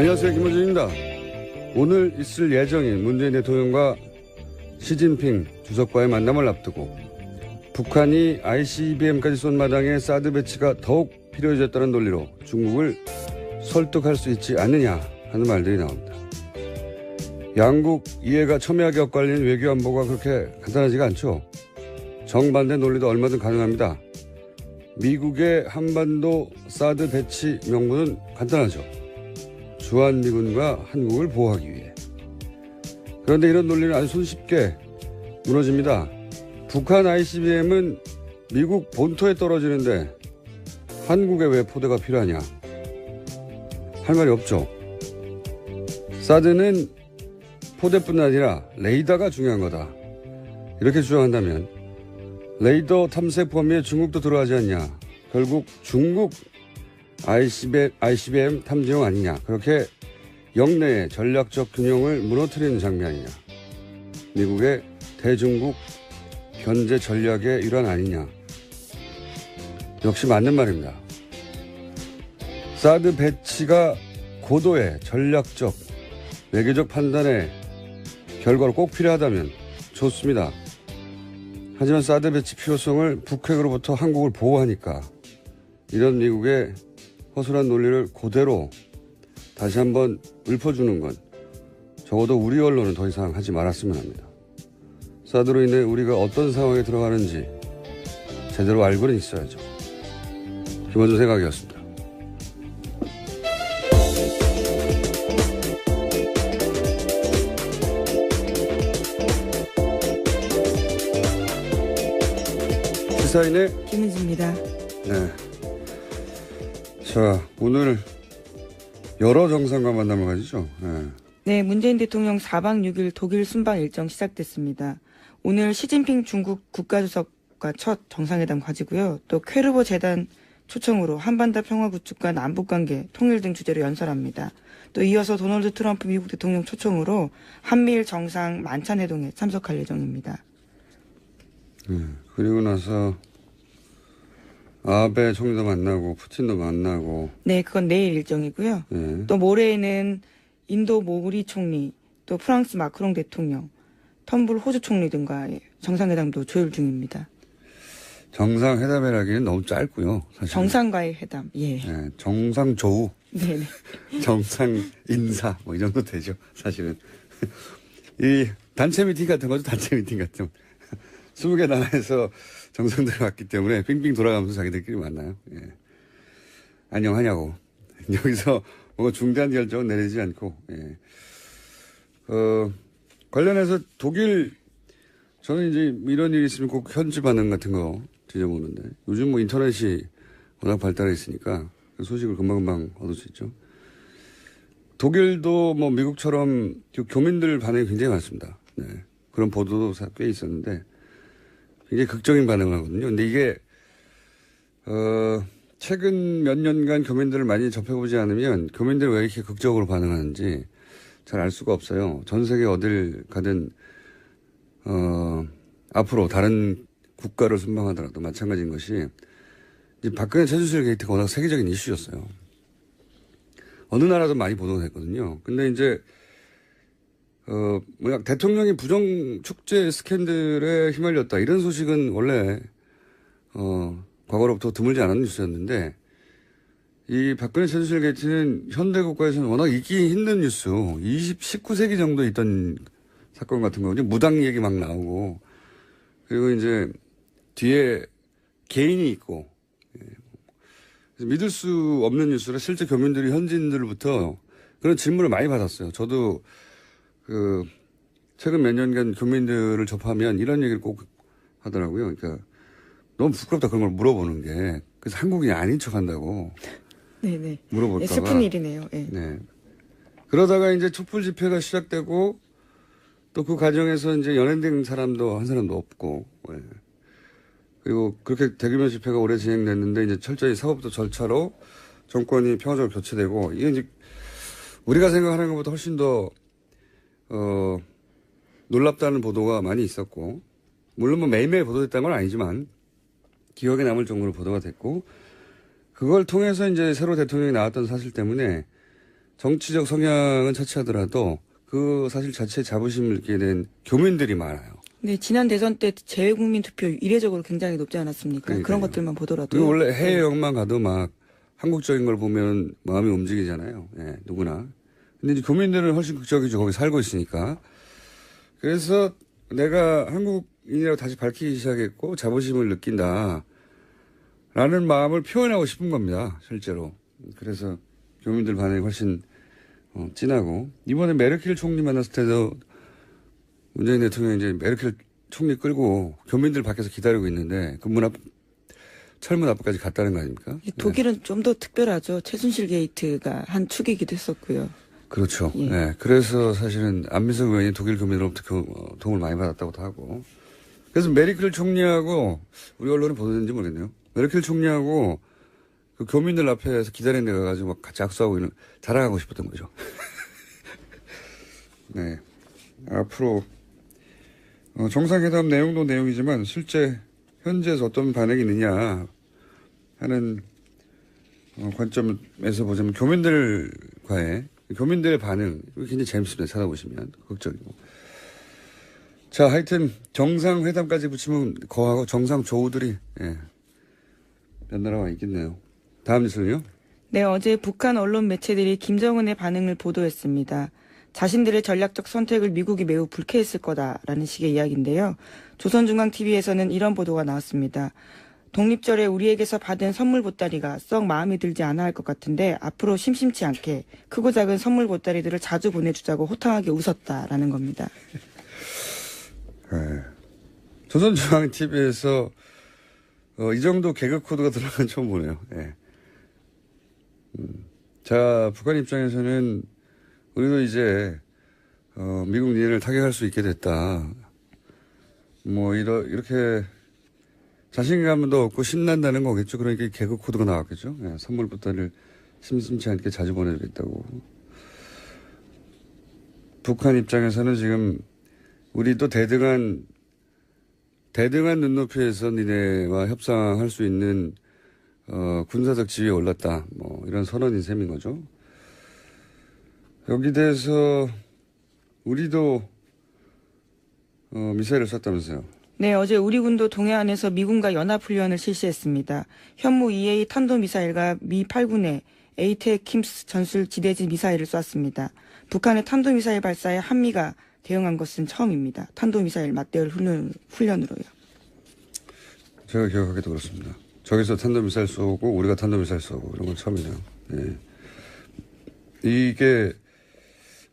안녕하세요. 김호준입니다. 오늘 있을 예정인 문재인 대통령과 시진핑 주석과의 만남을 앞두고 북한이 ICBM까지 쏜 마당에 사드 배치가 더욱 필요해졌다는 논리로 중국을 설득할 수 있지 않느냐 하는 말들이 나옵니다. 양국 이해가 첨예하게 엇갈리는 외교 안보가 그렇게 간단하지가 않죠. 정반대 논리도 얼마든 가능합니다. 미국의 한반도 사드 배치 명분은 간단하죠. 주한미군과 한국을 보호하기 위해. 그런데 이런 논리는 아주 손쉽게 무너집니다. 북한 ICBM은 미국 본토에 떨어지는데 한국에 왜 포대가 필요하냐? 할 말이 없죠. 사드는 포대뿐 아니라 레이더가 중요한 거다. 이렇게 주장한다면 레이더 탐색 범위에 중국도 들어가지 않냐. 결국 중국 ICBM, ICBM 탐지용 아니냐. 그렇게 영내의 전략적 균형을 무너뜨리는 장면 아니냐. 미국의 대중국 견제 전략의 일환 아니냐. 역시 맞는 말입니다. 사드 배치가 고도의 전략적, 외교적 판단의 결과로 꼭 필요하다면 좋습니다. 하지만 사드 배치 필요성을 북핵으로부터 한국을 보호하니까 이런 미국의 허술한 논리를 그대로 다시 한번 읊어주는 건 적어도 우리 언론은 더 이상 하지 말았으면 합니다. 사드로 인해 우리가 어떤 상황에 들어가는지 제대로 알고는 있어야죠. 김원준 생각이었습니다. 시사인의 김은지입니다. 네. 자, 오늘 여러 정상과 만남을 가지죠. 네. 네, 문재인 대통령 4박 6일 독일 순방 일정 시작됐습니다. 오늘 시진핑 중국 국가주석과 첫 정상회담 가지고요. 또 쾌르보 재단 초청으로 한반도 평화 구축과 남북 관계 통일 등 주제로 연설합니다. 또 이어서 도널드 트럼프 미국 대통령 초청으로 한미일 정상 만찬 회동에 참석할 예정입니다. 그리고 나서 아베 총리도 만나고 푸틴도 만나고 네, 그건 내일 일정이고요. 예. 또 모레에는 인도 모리 총리, 또 프랑스 마크롱 대통령, 텀블 호주 총리 등과의 정상회담도 조율 중입니다. 정상회담이라기는 너무 짧고요. 사실. 정상과의 회담, 예. 예, 정상 조우, 네네. 정상 인사 뭐 이 정도 되죠. 사실은 이 단체 미팅 같은 거죠. 단체 미팅 같은 20개 나라에서 정상들이 왔기 때문에 빙빙 돌아가면서 자기들끼리 만나요. 예. 안녕하냐고. 여기서 뭔가 중대한 결정은 내리지 않고, 예. 어, 관련해서 독일, 저는 이제 이런 일이 있으면 꼭 현지 반응 같은 거 뒤져보는데, 요즘 뭐 인터넷이 워낙 발달해 있으니까 그 소식을 금방금방 얻을 수 있죠. 독일도 뭐 미국처럼 그 교민들 반응이 굉장히 많습니다. 네. 그런 보도도 사- 꽤 있었는데, 굉장히 극적인 반응을 하거든요. 근데 이게, 어, 최근 몇 년간 교민들을 많이 접해보지 않으면 교민들이 왜 이렇게 극적으로 반응하는지 잘 알 수가 없어요. 전 세계 어딜 가든, 어, 앞으로 다른 국가를 순방하더라도 마찬가지인 것이 이제 박근혜 최순실 게이트가 워낙 세계적인 이슈였어요. 어느 나라도 많이 보도가 됐거든요. 근데 이제 어, 뭐야, 대통령이 부정 축제 스캔들에 휘말렸다. 이런 소식은 원래, 어, 과거로부터 드물지 않은 뉴스였는데, 이 박근혜 최순실 게이트는 현대 국가에서는 워낙 있기 힘든 뉴스, 20, 19세기 정도 있던 사건 같은 거거든요. 무당 얘기 막 나오고, 그리고 이제 뒤에 개인이 있고, 믿을 수 없는 뉴스라 실제 교민들이 현지인들로부터 그런 질문을 많이 받았어요. 저도 그 최근 몇 년간 교민들을 접하면 이런 얘기를 꼭 하더라고요. 그러니까 너무 부끄럽다 그런 걸 물어보는 게 그래서 한국인이 아닌 척한다고 네네. 물어볼까봐. 예, 슬픈 일이네요. 예. 네. 그러다가 이제 촛불 집회가 시작되고 또 그 과정에서 이제 연행된 사람도 한 사람도 없고 예. 그리고 그렇게 대규모 집회가 오래 진행됐는데 이제 철저히 사법도 절차로 정권이 평화적으로 교체되고 이게 이제 우리가 생각하는 것보다 훨씬 더 어, 놀랍다는 보도가 많이 있었고, 물론 뭐 매일매일 보도됐다는 건 아니지만, 기억에 남을 정도로 보도가 됐고, 그걸 통해서 이제 새로 대통령이 나왔던 사실 때문에 정치적 성향은 차치하더라도 그 사실 자체에 자부심을 느끼게 된 교민들이 많아요. 네, 지난 대선 때 재외국민 투표 이례적으로 굉장히 높지 않았습니까? 그러니까요. 그런 것들만 보더라도. 원래 해외여행만 가도 막 한국적인 걸 보면 마음이 움직이잖아요. 예, 누구나. 근데 이제 교민들은 훨씬 극적이죠. 거기 살고 있으니까. 그래서 내가 한국인이라고 다시 밝히기 시작했고 자부심을 느낀다. 라는 마음을 표현하고 싶은 겁니다. 실제로. 그래서 교민들 반응이 훨씬 어, 진하고 이번에 메르켈 총리 만났을 때도 문재인 대통령이 이제 메르켈 총리 끌고 교민들 밖에서 기다리고 있는데 그 문 앞, 철문 앞까지 갔다는 거 아닙니까? 네. 독일은 좀더 특별하죠. 최순실 게이트가 한 축이기도 했었고요. 그렇죠. 예. 네. 그래서 사실은 안민석 의원이 독일 교민으로부터 교- 어, 도움을 많이 받았다고도 하고. 그래서 메르켈 총리하고 우리 언론에 보도된지 모르겠네요. 메르켈 총리하고 그 교민들 앞에서 기다리는 데 가가지고 막 같이 악수하고 있는 자랑하고 싶었던 거죠. 네. 앞으로 어, 정상회담 내용도 내용이지만 실제 현지에서 어떤 반응이 있느냐 하는 어, 관점에서 보자면 교민들과의 교민들의 반응 굉장히 재밌습니다. 찾아보시면 극적이고. 자, 하여튼 정상회담까지 붙이면 거하고 정상 조우들이 예, 연달아 와 있겠네요. 다음 뉴스는요? 네, 어제 북한 언론 매체들이 김정은의 반응을 보도했습니다. 자신들의 전략적 선택을 미국이 매우 불쾌했을 거다라는 식의 이야기인데요. 조선중앙TV에서는 이런 보도가 나왔습니다. 독립절에 우리에게서 받은 선물 보따리가 썩 마음에 들지 않아 할 것 같은데 앞으로 심심치 않게 크고 작은 선물 보따리들을 자주 보내주자고 호탕하게 웃었다라는 겁니다. 예. 조선중앙TV에서 어, 이 정도 개그 코드가 들어간 건 처음 보네요. 예. 음, 자, 북한 입장에서는 우리도 이제 어, 미국 니네를 타격할 수 있게 됐다. 뭐 이러, 이렇게 자신감도 없고 신난다는 거겠죠. 그러니까 이 개그 코드가 나왔겠죠. 예, 선물 보따리를 심심치 않게 자주 보내주겠다고. 북한 입장에서는 지금 우리도 대등한 대등한 눈높이에서 니네와 협상할 수 있는 어, 군사적 지위에 올랐다. 뭐 이런 선언인 셈인 거죠. 여기 대해서 우리도 어, 미사일을 쐈다면서요. 네, 어제 우리 군도 동해안에서 미군과 연합훈련을 실시했습니다. 현무 EA 탄도미사일과 미 8군의 에이텍 킴스 전술 지대지 미사일을 쐈습니다. 북한의 탄도미사일 발사에 한미가 대응한 것은 처음입니다. 탄도미사일 맞대응 훈련, 훈련으로요. 제가 기억하기도 그렇습니다. 저기서 탄도미사일 쏘고 우리가 탄도미사일 쏘고 이런 건 처음이네요. 예. 이게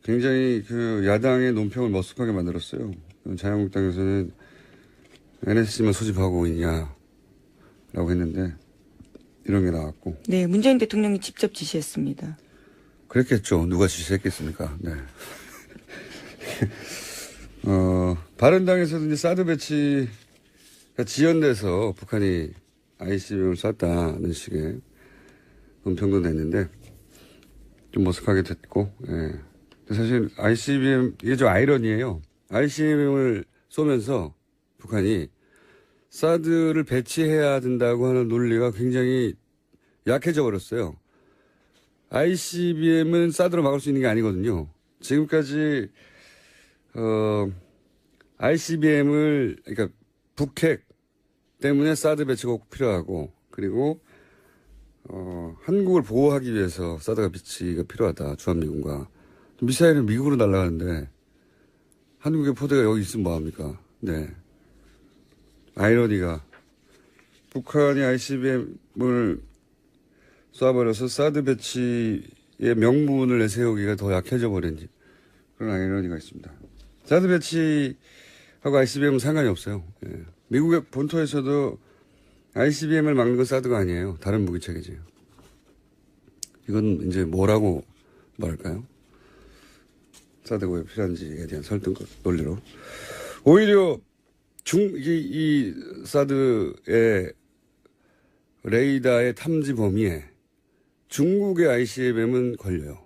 굉장히 그 야당의 논평을 머쓱하게 만들었어요. 자유한국당에서는 NSC만 소집하고 있냐라고 했는데 이런 게 나왔고 네, 문재인 대통령이 직접 지시했습니다. 그랬겠죠. 누가 지시했겠습니까? 네. 어, 바른당에서도 이제 사드 배치가 지연돼서 북한이 ICBM을 쐈다는 식의 논평도 냈는데 좀 머쓱하게 됐고, 예. 사실 ICBM, 이게 좀 아이러니예요. ICBM을 쏘면서 북한이 사드를 배치해야 된다고 하는 논리가 굉장히 약해져 버렸어요. ICBM은 사드로 막을 수 있는 게 아니거든요. 지금까지 어 ICBM을 그러니까 북핵 때문에 사드 배치가 꼭 필요하고 그리고 어 한국을 보호하기 위해서 사드가 배치가 필요하다 주한미군과 미사일은 미국으로 날아가는데 한국의 포대가 여기 있으면 뭐합니까? 네 아이러니가 북한이 ICBM을 쏴버려서 사드 배치의 명분을 내세우기가 더 약해져 버린 그런 아이러니가 있습니다. 사드 배치하고 ICBM은 상관이 없어요. 예. 미국의 본토에서도 ICBM을 막는 건 사드가 아니에요. 다른 무기 체계지요. 이건 이제 뭐라고 말할까요? 사드가 왜 필요한지에 대한 설득 논리로. 오히려 중, 이, 이 사드의 레이더의 탐지 범위에 중국의 ICBM은 걸려요.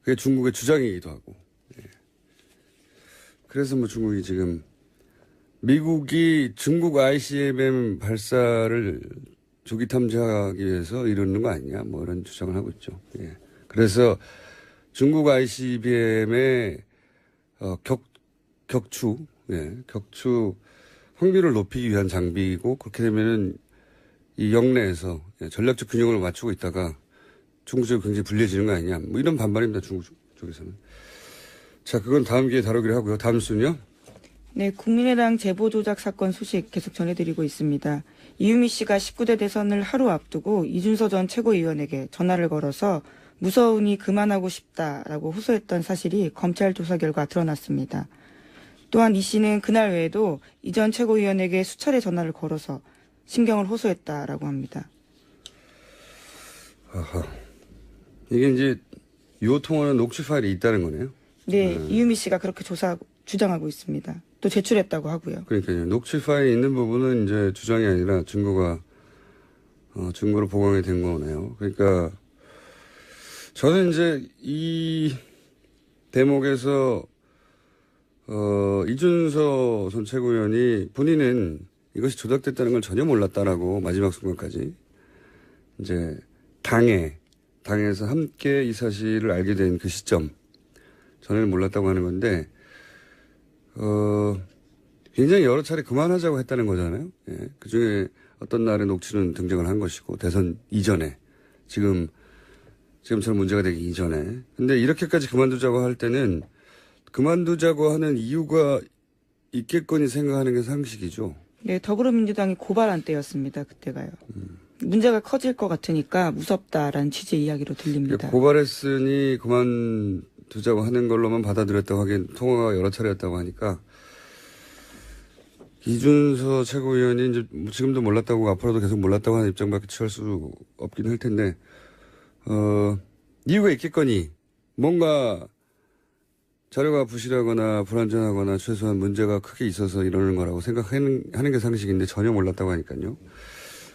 그게 중국의 주장이기도 하고. 예. 그래서 뭐 중국이 지금 미국이 중국 ICBM 발사를 조기 탐지하기 위해서 이러는 거 아니냐 뭐 이런 주장을 하고 있죠. 예. 그래서 중국 ICBM의 어, 격 격추, 예, 격추 확률을 높이기 위한 장비이고 그렇게 되면은 이 영내에서 예, 전략적 균형을 맞추고 있다가 중국 쪽이 굉장히 불리해지는 거 아니냐. 뭐 이런 반발입니다. 중국 쪽- 쪽에서는. 자, 그건 다음 기회에 다루기로 하고요. 다음 순요. 네, 국민의당 제보 조작 사건 소식 계속 전해드리고 있습니다. 이유미 씨가 19대 대선을 하루 앞두고 이준서 전 최고위원에게 전화를 걸어서 무서우니 그만하고 싶다라고 호소했던 사실이 검찰 조사 결과 드러났습니다. 또한 이 씨는 그날 외에도 이전 최고위원에게 수차례 전화를 걸어서 신경을 호소했다라고 합니다. 이게 이제 요 통화는 녹취 파일이 있다는 거네요. 네, 이유미 씨가 그렇게 조사 주장하고 있습니다. 또 제출했다고 하고요. 그러니까요. 녹취 파일이 있는 부분은 이제 주장이 아니라 증거가 어, 증거로 보강이 된 거네요. 그러니까 저는 이제 이 대목에서 어, 이준서 전 최고위원이 본인은 이것이 조작됐다는 걸 전혀 몰랐다라고 마지막 순간까지 이제 당에 당에서 함께 이 사실을 알게 된 그 시점 전에는 몰랐다고 하는 건데 어, 굉장히 여러 차례 그만하자고 했다는 거잖아요. 예. 그 중에 어떤 날에 녹취는 등장을 한 것이고, 대선 이전에. 지금, 지금처럼 문제가 되기 이전에. 근데 이렇게까지 그만두자고 할 때는, 그만두자고 하는 이유가 있겠거니 생각하는 게 상식이죠. 네, 더불어민주당이 고발한 때였습니다. 그때가요. 문제가 커질 것 같으니까 무섭다라는 취지의 이야기로 들립니다. 고발했으니 그만두자고 하는 걸로만 받아들였다고 하기엔 통화가 여러 차례였다고 하니까 이준서 최고위원이 이제 뭐 지금도 몰랐다고 앞으로도 계속 몰랐다고 하는 입장밖에 취할 수 없긴 할 텐데 어 이유가 있겠거니 뭔가 자료가 부실하거나 불완전하거나 최소한 문제가 크게 있어서 이러는 거라고 생각하는 하는 게 상식인데 전혀 몰랐다고 하니까요.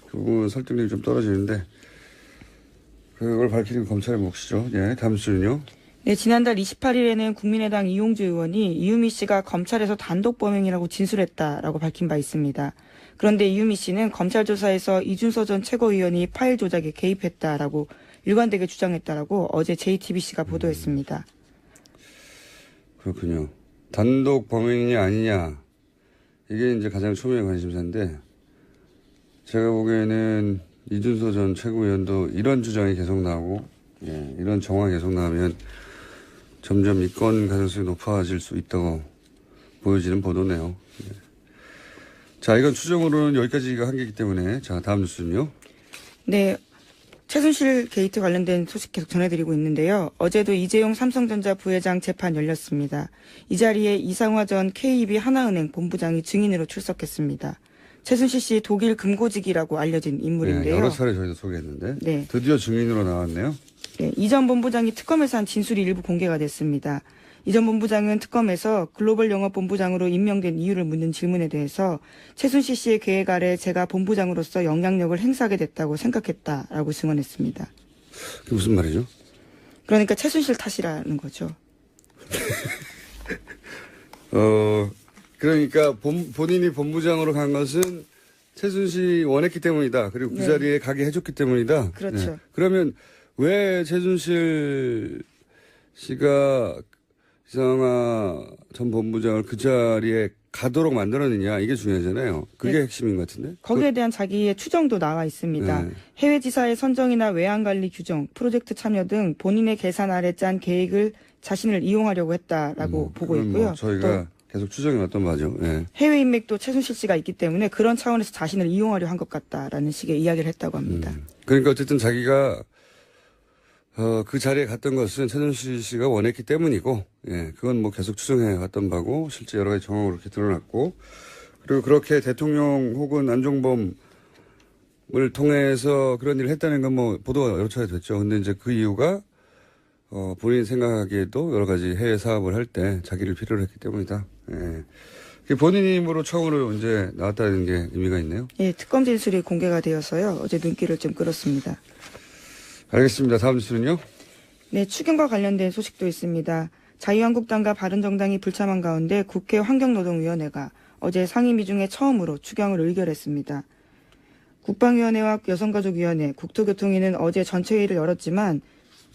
그 부분 설득력이 좀 떨어지는데 그걸 밝히는 건 검찰의 몫이죠. 예, 다음 주는요. 네, 지난달 28일에는 국민의당 이용주 의원이 이유미 씨가 검찰에서 단독 범행이라고 진술했다라고 밝힌 바 있습니다. 그런데 이유미 씨는 검찰 조사에서 이준서 전 최고위원이 파일 조작에 개입했다라고 일관되게 주장했다라고 어제 JTBC가 보도했습니다. 그렇군요. 단독 범행이냐 아니냐 이게 이제 가장 초미의 관심사인데 제가 보기에는 이준서 전 최고위원도 이런 주장이 계속 나오고 예, 이런 정황이 계속 나오면 점점 이건 가능성이 높아질 수 있다고 보여지는 보도네요. 예. 자, 이건 추정으로는 여기까지가 한계이기 때문에 자 다음 뉴스는요. 네. 최순실 게이트 관련된 소식 계속 전해드리고 있는데요. 어제도 이재용 삼성전자 부회장 재판 열렸습니다. 이 자리에 이상화 전 KB 하나은행 본부장이 증인으로 출석했습니다. 최순실 씨 독일 금고직이라고 알려진 예, 인물인데요. 여러 차례 저희도 소개했는데 네. 드디어 증인으로 나왔네요. 네, 이전 본부장이 특검에서 한 진술이 일부 공개가 됐습니다. 이전 본부장은 특검에서 글로벌 영업 본부장으로 임명된 이유를 묻는 질문에 대해서 최순실 씨의 계획 아래 제가 본부장으로서 영향력을 행사하게 됐다고 생각했다라고 증언했습니다. 그게 무슨 말이죠? 그러니까 최순실 탓이라는 거죠. 어, 그러니까 본, 본인이 본부장으로 간 것은 최순실이 원했기 때문이다. 그리고 그 네. 자리에 가게 해줬기 때문이다. 네. 그렇죠. 그러면 왜 최순실 씨가 이상화 전 본부장을 그 자리에 가도록 만들었느냐 이게 중요하잖아요. 그게 네. 핵심인 것 같은데. 거기에 대한 자기의 추정도 나와 있습니다. 네. 해외 지사의 선정이나 외환 관리 규정, 프로젝트 참여 등 본인의 계산 아래 짠 계획을 자신을 이용하려고 했다라고 보고 그건 있고요. 뭐 저희가 또 계속 추정해 왔던 바죠. 예. 해외 인맥도 최순실 씨가 있기 때문에 그런 차원에서 자신을 이용하려 한 것 같다라는 식의 이야기를 했다고 합니다. 그러니까 어쨌든 자기가 어, 그 자리에 갔던 것은 최순실 씨가 원했기 때문이고, 예, 그건 뭐 계속 추정해 왔던 바고, 실제 여러 가지 정황으로 이렇게 드러났고, 그리고 그렇게 대통령 혹은 안종범을 통해서 그런 일을 했다는 건 뭐 보도가 여러 차례 됐죠. 근데 이제 그 이유가, 어, 본인 생각하기에도 여러 가지 해외 사업을 할 때 자기를 필요로 했기 때문이다. 예. 본인 힘으로 처음으로 이제 나왔다는 게 의미가 있네요. 예, 특검 진술이 공개가 되어서요. 어제 눈길을 좀 끌었습니다. 알겠습니다. 다음 뉴스는요? 네, 추경과 관련된 소식도 있습니다. 자유한국당과 바른정당이 불참한 가운데 국회 환경노동위원회가 어제 상임위 중에 처음으로 추경을 의결했습니다. 국방위원회와 여성가족위원회, 국토교통위는 어제 전체 회의를 열었지만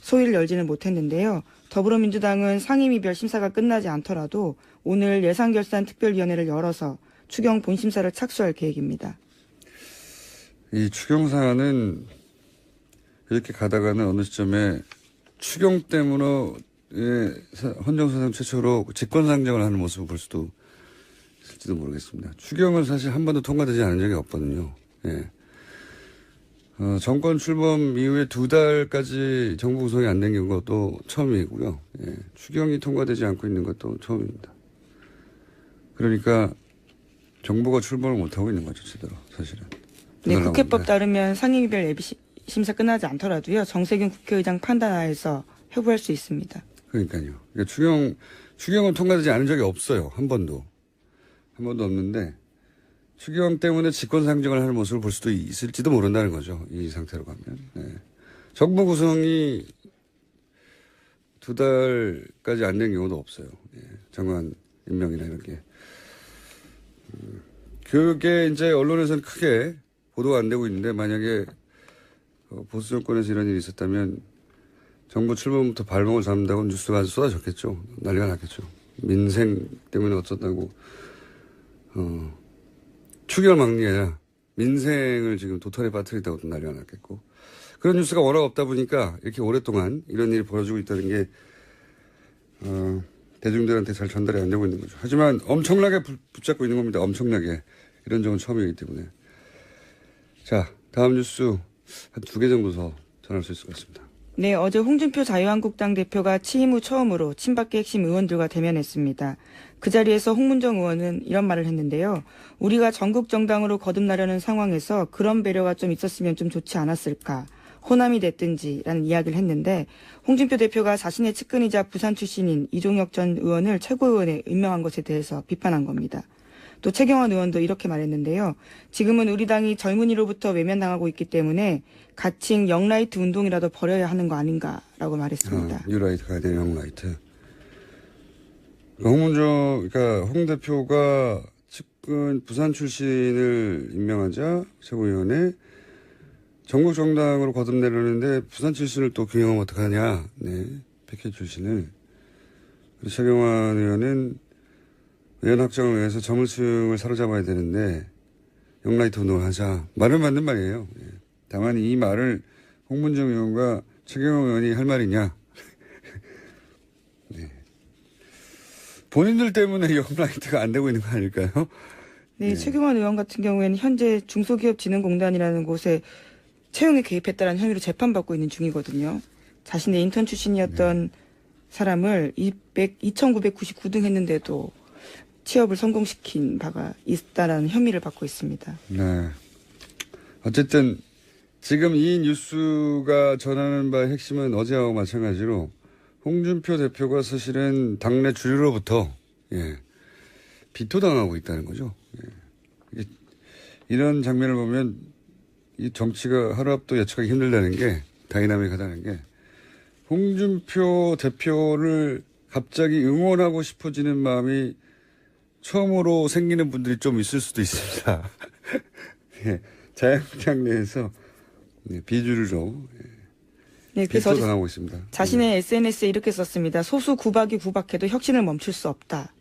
소위를 열지는 못했는데요. 더불어민주당은 상임위별 심사가 끝나지 않더라도 오늘 예산결산 특별위원회를 열어서 추경 본심사를 착수할 계획입니다. 이 추경사는 이렇게 가다가는 어느 시점에 추경 때문에 헌정사상 최초로 직권상정을 하는 모습을 볼 수도 있을지도 모르겠습니다. 추경은 사실 한 번도 통과되지 않은 적이 없거든요. 예. 어, 정권 출범 이후에 두 달까지 정부 구성이 안된 것도 처음이고요. 예. 추경이 통과되지 않고 있는 것도 처음입니다. 그러니까 정부가 출범을 못하고 있는 거죠, 제대로, 사실은. 네, 국회법. 따르면 상임위별 예비 시- 심사 끝나지 않더라도요. 정세균 국회의장 판단하에서 회부할 수 있습니다. 그러니까요. 그러니까 추경, 추경은 통과되지 않은 적이 없어요. 한 번도. 한 번도 없는데, 추경 때문에 직권 상정을 하는 모습을 볼 수도 있을지도 모른다는 거죠. 이 상태로 가면. 네. 정부 구성이 두 달까지 안 된 경우도 없어요. 예. 정관 임명이나 이런 게. 음, 그게 이제 언론에서는 크게 보도가 안 되고 있는데, 만약에 어, 보수 정권에서 이런 일이 있었다면 정부 출범부터 발목을 잡는다고 뉴스가 쏟아졌겠죠. 난리가 났겠죠. 민생 때문에 어쩌다고, 어, 아니라 민생을 지금 도탈에 빠뜨리다고 난리가 났겠고. 그런 뉴스가 워낙 없다 보니까 이렇게 오랫동안 이런 일이 벌어지고 있다는 게, 어, 대중들한테 잘 전달이 안 되고 있는 거죠. 하지만 엄청나게 부- 붙잡고 있는 겁니다. 엄청나게. 이런 적은 처음이기 때문에. 자, 다음 뉴스 한 두 개 정도 더 전할 수 있을 것 같습니다. 네, 어제 홍준표 자유한국당 대표가 취임 후 처음으로 친박계 핵심 의원들과 대면했습니다. 그 자리에서 홍문정 의원은 이런 말을 했는데요. 우리가 전국 정당으로 거듭나려는 상황에서 그런 배려가 좀 있었으면 좀 좋지 않았을까. 호남이 됐든지라는 이야기를 했는데 홍준표 대표가 자신의 측근이자 부산 출신인 이종혁 전 의원을 최고위원에 임명한 것에 대해서 비판한 겁니다. 또 최경환 의원도 이렇게 말했는데요. 지금은 우리 당이 젊은이로부터 외면당하고 있기 때문에 가칭 영라이트 운동이라도 벌여야 하는 거 아닌가라고 말했습니다. 어, 뉴라이트가 되는 영라이트. 그러니까 홍문정, 그러니까 홍 대표가 측근 부산 출신을 임명하자 최고위원회 전국 정당으로 거듭내려는데 부산 출신을 또 경영하면 어떡하냐. 네. 백회 출신을. 최경환 의원은 의원 확정을 위해서 점을층을 사로잡아야 되는데 영라이트 운동을 하자. 말은 맞는 말이에요. 예. 다만 이 말을 홍문정 의원과 최경환 의원이 할 말이냐. 네. 본인들 때문에 영라이트가 안 되고 있는 거 아닐까요? 네, 최경환 의원 같은 경우에는 현재 중소기업진흥공단이라는 곳에 채용에 개입했다는 혐의로 재판받고 있는 중이거든요. 자신의 인턴 출신이었던 사람을 200, 2,999등 했는데도 취업을 성공시킨 바가 있다라는 혐의를 받고 있습니다. 네. 어쨌든 지금 이 뉴스가 전하는 바의 핵심은 어제하고 마찬가지로 홍준표 대표가 사실은 당내 주류로부터 예, 비토당하고 있다는 거죠. 예. 이런 장면을 보면 이 정치가 하루 앞도 예측하기 힘들다는 게 다이나믹하다는 게 홍준표 대표를 갑자기 응원하고 싶어지는 마음이 처음으로 생기는 분들이 좀 있을 수도 있습니다. 예, 자영당 내에서 예, 네, 그래서 어제 비토당하고 있습니다. 자신의 SNS에 이렇게 썼습니다. 소수 구박이 구박해도 혁신을 멈출 수 없다.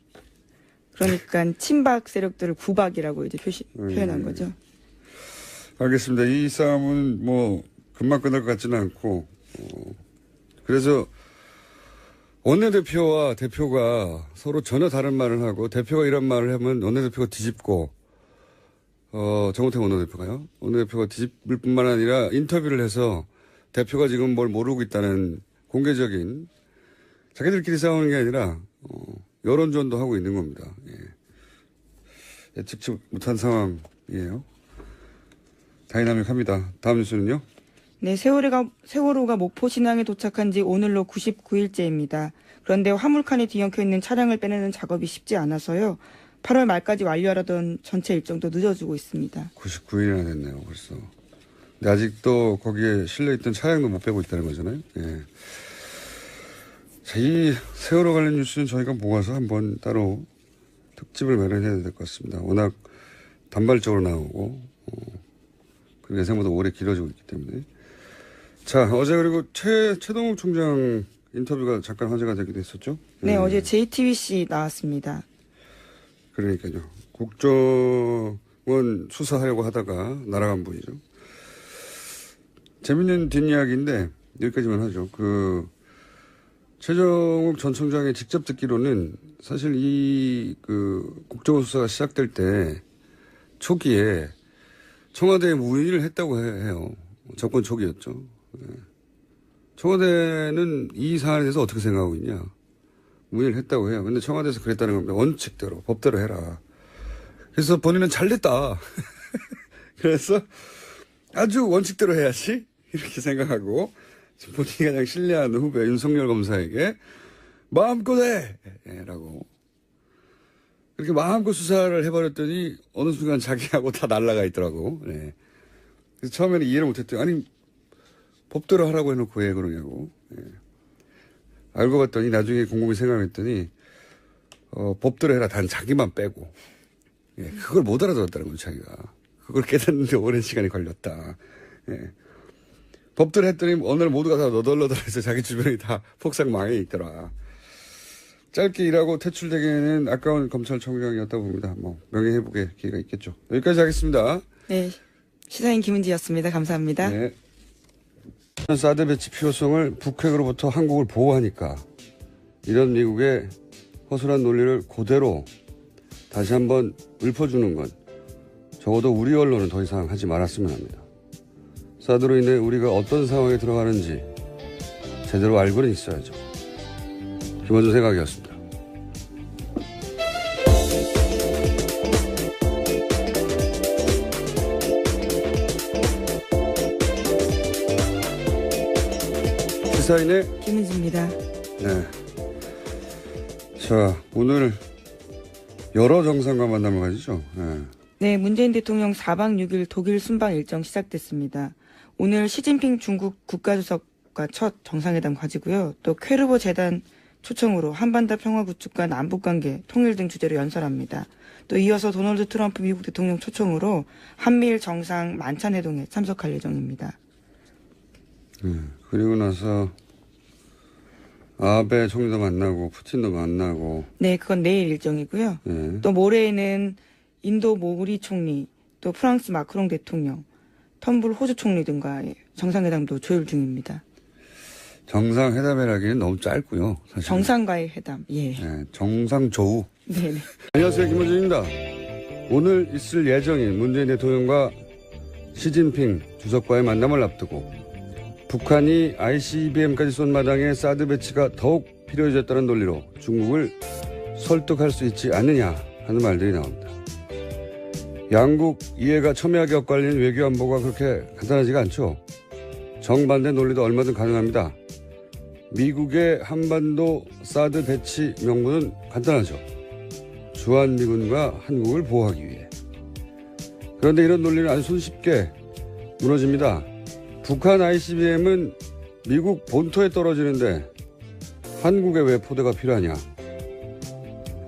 그러니까 친박 세력들을 구박이라고 이제 표시, 표현한 거죠. 예, 알겠습니다. 이 싸움은 뭐 금방 끝날 것 같지는 않고 어, 그래서 원내대표와 대표가 서로 전혀 다른 말을 하고 대표가 이런 말을 하면 원내대표가 뒤집고 어 정우택 원내대표가요. 원내대표가 뒤집을 뿐만 아니라 인터뷰를 해서 대표가 지금 뭘 모르고 있다는 공개적인 자기들끼리 싸우는 게 아니라 어, 여론전도 하고 있는 겁니다. 예. 예측치 못한 상황이에요. 다이나믹합니다. 다음 뉴스는요? 네, 세월호가, 세월호가 목포 신항에 도착한 지 오늘로 99일째입니다. 그런데 화물칸에 뒤엉켜 있는 차량을 빼내는 작업이 쉽지 않아서요. 8월 말까지 완료하려던 전체 일정도 늦어지고 있습니다. 99일이나 됐네요, 벌써. 근데 아직도 거기에 실려 있던 차량도 못 빼고 있다는 거잖아요. 예. 자, 이 세월호 관련 뉴스는 저희가 모아서 한번 따로 특집을 마련해야 될 것 같습니다. 워낙 단발적으로 나오고, 어, 그리고 예상보다 오래 길어지고 있기 때문에. 자, 어제 그리고 최, 최동욱 총장 인터뷰가 잠깐 화제가 되기도 했었죠? 네, 음, 어제 JTBC 나왔습니다. 그러니까요. 국정원 수사하려고 하다가 날아간 분이죠. 재밌는 뒷이야기인데, 여기까지만 하죠. 그, 최정욱 전 총장이 직접 듣기로는 사실 이, 그, 국정원 수사가 시작될 때 초기에 청와대에 문의를 했다고 해- 해요. 정권 초기였죠. 예. 청와대는 이 사안에 대해서 어떻게 생각하고 있냐. 문의를 했다고 해요. 근데 청와대에서 그랬다는 겁니다. 원칙대로, 법대로 해라. 그래서 본인은 잘 됐다. 그래서 아주 원칙대로 해야지. 이렇게 생각하고 본인이 가장 신뢰하는 후배 윤석열 검사에게 마음껏 해! 예, 라고. 그렇게 마음껏 수사를 해버렸더니 어느 순간 자기하고 다 날라가 있더라고. 네. 그래서 처음에는 이해를 못했더니 아니 법대로 하라고 해놓고 왜 그러냐고. 예. 알고 봤더니 나중에 곰곰이 생각했더니 어, 법대로 해라 단 자기만 빼고 예, 그걸 못 알아들었다는 거죠 자기가 그걸 깨닫는데 오랜 시간이 걸렸다 예. 법대로 했더니 어느 날 모두가 다 너덜너덜해서 자기 주변이 다 폭삭 망해 있더라 짧게 일하고 퇴출되기에는 아까운 검찰총장이었다 봅니다 뭐 명예회복의 기회가 있겠죠 여기까지 하겠습니다 네, 시사인 김은지였습니다. 감사합니다. 네. 사드 배치 필요성을 북핵으로부터 한국을 보호하니까 이런 미국의 허술한 논리를 그대로 다시 한번 읊어주는 건 적어도 우리 언론은 더 이상 하지 말았으면 합니다. 사드로 인해 우리가 어떤 상황에 들어가는지 제대로 알고는 있어야죠. 김원준 생각이었습니다. 시사인의 김은지입니다. 네. 자, 오늘 여러 정상과 만남을 가지죠. 네. 네, 문재인 대통령 4박 6일 독일 순방 일정 시작됐습니다. 오늘 시진핑 중국 국가주석과 첫 정상회담 가지고요. 또 쾌르보 재단 초청으로 한반도 평화 구축 간 남북 관계 통일 등 주제로 연설합니다. 또 이어서 도널드 트럼프 미국 대통령 초청으로 한미일 정상 만찬 회동에 참석할 예정입니다. 그리고 나서 아베 총리도 만나고 푸틴도 만나고 네, 그건 내일 일정이고요. 예. 또 모레에는 인도 모리 총리, 또 프랑스 마크롱 대통령, 텀블 호주 총리 등과의 정상회담도 조율 중입니다. 정상회담이라기는 너무 짧고요. 사실. 정상과의 회담, 예. 예, 정상 조우. 네네. 안녕하세요. 김호준입니다. 오늘 있을 예정인 문재인 대통령과 시진핑 주석과의 만남을 앞두고 북한이 ICBM까지 쏜 마당에 사드 배치가 더욱 필요해졌다는 논리로 중국을 설득할 수 있지 않느냐 하는 말들이 나옵니다. 양국 이해가 첨예하게 엇갈리는 외교 안보가 그렇게 간단하지가 않죠. 정반대 논리도 얼마든 가능합니다. 미국의 한반도 사드 배치 명분은 간단하죠. 주한미군과 한국을 보호하기 위해. 그런데 이런 논리는 아주 손쉽게 무너집니다. 북한 ICBM은 미국 본토에 떨어지는데 한국에 왜 포대가 필요하냐?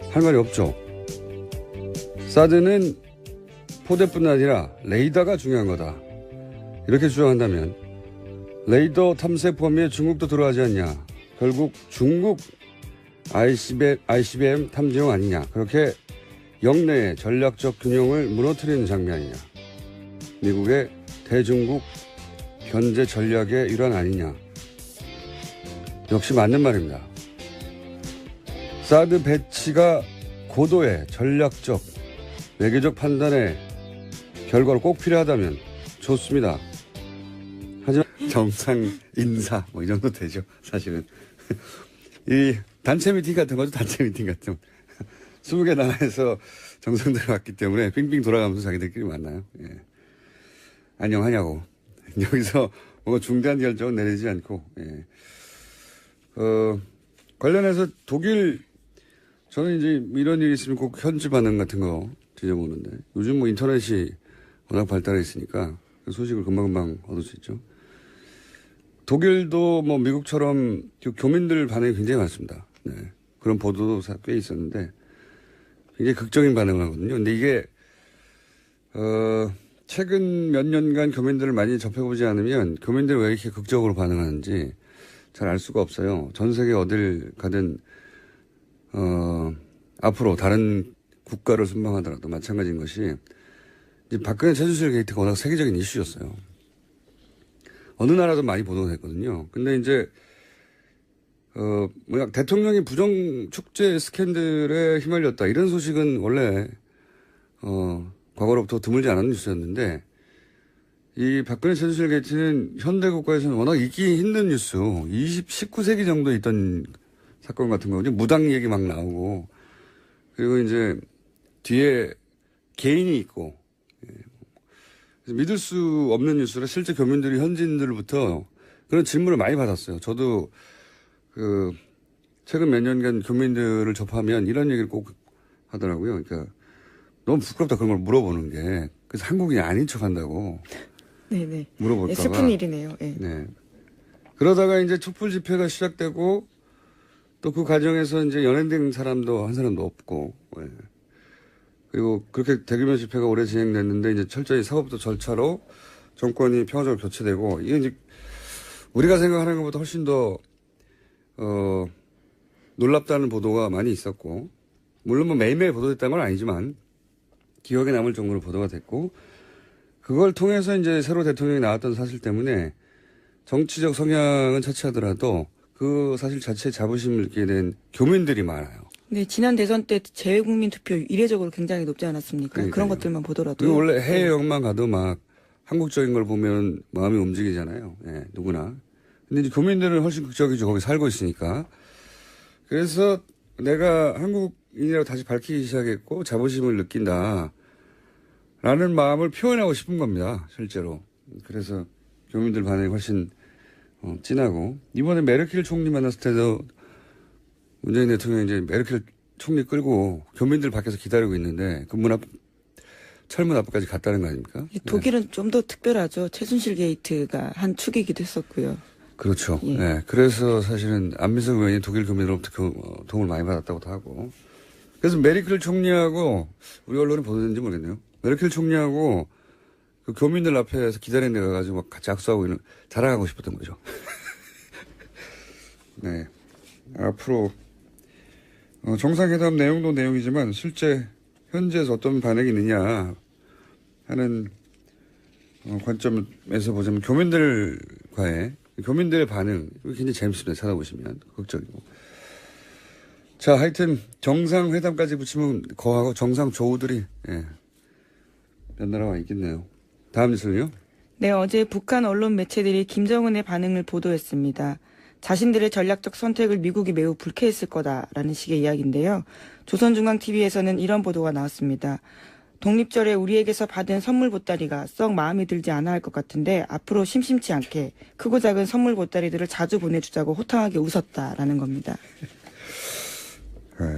할 말이 없죠. 사드는 포대뿐 아니라 레이더가 중요한 거다. 이렇게 주장한다면 레이더 탐색 범위에 중국도 들어가지 않냐? 결국 중국 ICBM, ICBM 탐지용 아니냐. 그렇게 영내의 전략적 균형을 무너뜨리는 장면 아니냐. 미국의 대중국 견제 전략의 일환 아니냐. 역시 맞는 말입니다. 사드 배치가 고도의 전략적, 외교적 판단의 결과로 꼭 필요하다면 좋습니다. 하지만 정상 인사 뭐 이 정도 되죠. 사실은 이 단체 미팅 같은 거죠. 단체 미팅 같은 20개 나라에서 정상들이 왔기 때문에 빙빙 돌아가면서 자기들끼리 만나요. 예. 안녕하냐고. 여기서 뭔가 중대한 결정은 내리지 않고, 예. 어, 관련해서 독일, 저는 이제 이런 일이 있으면 꼭 현지 반응 같은 거 뒤져보는데, 요즘 뭐 인터넷이 워낙 발달해 있으니까 그 소식을 금방금방 얻을 수 있죠. 독일도 뭐 미국처럼 그 교민들 반응이 굉장히 많습니다. 네. 그런 보도도 사- 꽤 있었는데 굉장히 극적인 반응을 하거든요. 근데 이게 어 최근 몇 년간 교민들을 많이 접해보지 않으면 교민들이 왜 이렇게 극적으로 반응하는지 잘 알 수가 없어요. 전 세계 어딜 가든 어, 앞으로 다른 국가를 순방하더라도 마찬가지인 것이 박근혜 최순실 게이트가 워낙 세계적인 이슈였어요. 어느 나라도 많이 보도됐거든요. 근데 이제 어, 뭐야, 대통령이 부정 축제 스캔들에 휘말렸다. 이런 소식은 원래, 어, 과거로부터 드물지 않은 뉴스였는데, 이 박근혜 최순실 게이트는 현대 국가에서는 워낙 있기 힘든 뉴스, 20, 19세기 정도 있던 사건 같은 거거든요. 무당 얘기 막 나오고, 그리고 이제 뒤에 개인이 있고, 예. 믿을 수 없는 뉴스를 실제 교민들이 현지인들로부터 그런 질문을 많이 받았어요. 저도 그 최근 몇 년간 교민들을 접하면 이런 얘기를 꼭 하더라고요. 그러니까 너무 부끄럽다 그런 걸 물어보는 게 그래서 한국인이 아닌 척한다고 네네. 물어볼까봐. 예, 슬픈 일이네요. 예. 네. 그러다가 이제 촛불 집회가 시작되고 또 그 과정에서 이제 연행된 사람도 한 사람도 없고 예. 그리고 그렇게 대규모 집회가 오래 진행됐는데 이제 철저히 사법도 절차로 정권이 평화적으로 교체되고 이게 이제 우리가 생각하는 것보다 훨씬 더 어, 놀랍다는 보도가 많이 있었고 물론 뭐 매일매일 보도됐다는 건 아니지만 기억에 남을 정도로 보도가 됐고 그걸 통해서 이제 새로 대통령이 나왔던 사실 때문에 정치적 성향은 차치하더라도 그 사실 자체에 자부심을 느끼게 된 교민들이 많아요. 네, 지난 대선 때 재외국민 투표 이례적으로 굉장히 높지 않았습니까? 그러니까요. 그런 것들만 보더라도. 원래 해외 여행만 가도 막 한국적인 걸 보면 마음이 움직이잖아요. 예, 누구나. 근데 이제 교민들은 훨씬 극적이죠. 거기 살고 있으니까. 그래서 내가 한국 인이라고 다시 밝히기 시작했고 자부심을 느낀다. 라는 마음을 표현하고 싶은 겁니다. 실제로. 그래서 교민들 반응이 훨씬 어, 진하고 이번에 메르켈 총리 만났을 때도 문재인 대통령이 이제 메르켈 총리 끌고 교민들 밖에서 기다리고 있는데 그 문 앞, 철문 앞까지 갔다는 거 아닙니까? 이 독일은 좀더 특별하죠. 최순실 게이트가 한 축이기도 했었고요. 그렇죠. 예. 네. 그래서 사실은 안민석 의원이 독일 교민으로부터 교- 어, 도움을 많이 받았다고도 하고. 그래서 메르켈 총리하고 우리 언론이 보도했는지 모르겠네요. 메르켈 총리하고 그 교민들 앞에서 기다리는 데 가가지고 막 같이 악수하고 있는, 자랑하고 싶었던 거죠. 네. 앞으로 어, 정상회담 내용도 내용이지만 실제 현지에서 어떤 반응이 있느냐 하는 어, 관점에서 보자면 교민들과의 교민들의 반응 굉장히 재밌습니다. 찾아보시면 극적이고. 자, 하여튼 정상회담까지 붙이면 거하고 정상 조우들이 예, 몇 나라가 있겠네요. 다음 뉴스는요? 네, 어제 북한 언론 매체들이 김정은의 반응을 보도했습니다. 자신들의 전략적 선택을 미국이 매우 불쾌했을 거다라는 식의 이야기인데요. 조선중앙TV에서는 이런 보도가 나왔습니다. 독립절에 우리에게서 받은 선물 보따리가 썩 마음에 들지 않아 할 것 같은데 앞으로 심심치 않게 크고 작은 선물 보따리들을 자주 보내주자고 호탕하게 웃었다라는 겁니다. Right.